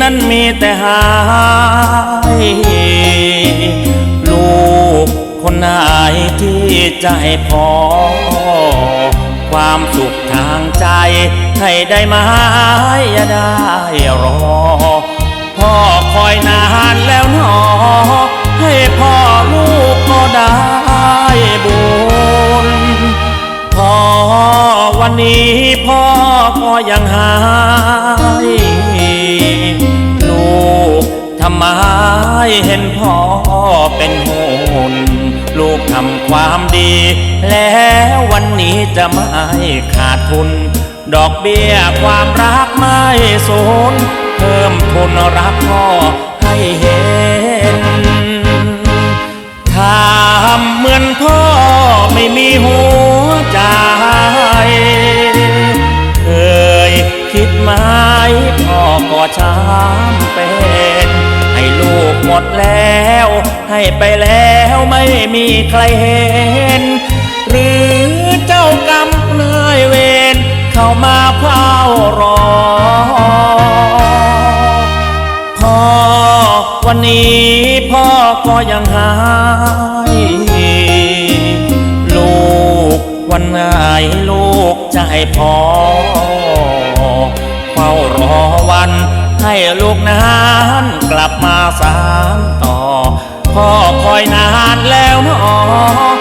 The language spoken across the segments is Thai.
นั้นมีแต่หาย ลูกคนไหนที่ใจพอ ความสุขทางใจ ให้ได้ไหมาอย่าได้รอ พ่อคอยนานแล้วหนอ ให้พ่อลูกก็ได้บุญพอวันนี้พ่อก็ยังหา ลูกทำความดี แล้ววันนี้จะไม่ขาดทุน ดอกเบี้ยความรักไม่สูญเพิ่มทุนรักพ่อให้เห็นถามเหมือนพ่อไม่มีหัวใจเคยคิดไหมพ่อก็ช้ำเป็น หมดแล้ว ให้ไปแล้วไม่มีใครเห็น หรือเจ้ากรรมนายเวรเข้ามาเฝ้ารอ พ่อวันนี้พ่อก็ยังหายลูกวันไหนลูกจะให้พ่อ ให้ลูกนานกลับมาสานต่อพ่อคอยนานแล้วหนอ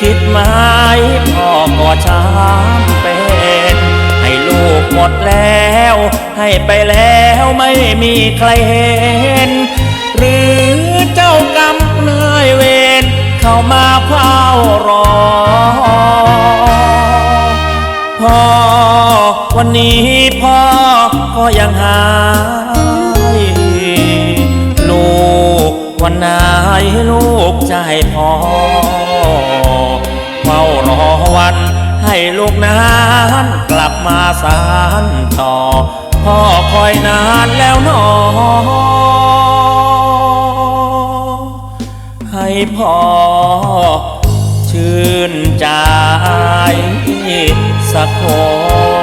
คิดไหมพ่อก็ช้ำเป็นให้ลูกหมดแล้ว ให้ไปแล้วไม่มีใครเห็น หรือเจ้ากรรมนายเวรเข้ามาเฝ้ารอพ่อวันนี้พ่อก็ยังหายลูกวันไหนลูกใจพ่อ ลูกนานกลับมาสานต่อ พ่อคอยนานแล้วหนอ ให้พ่อชื่นใจสักคน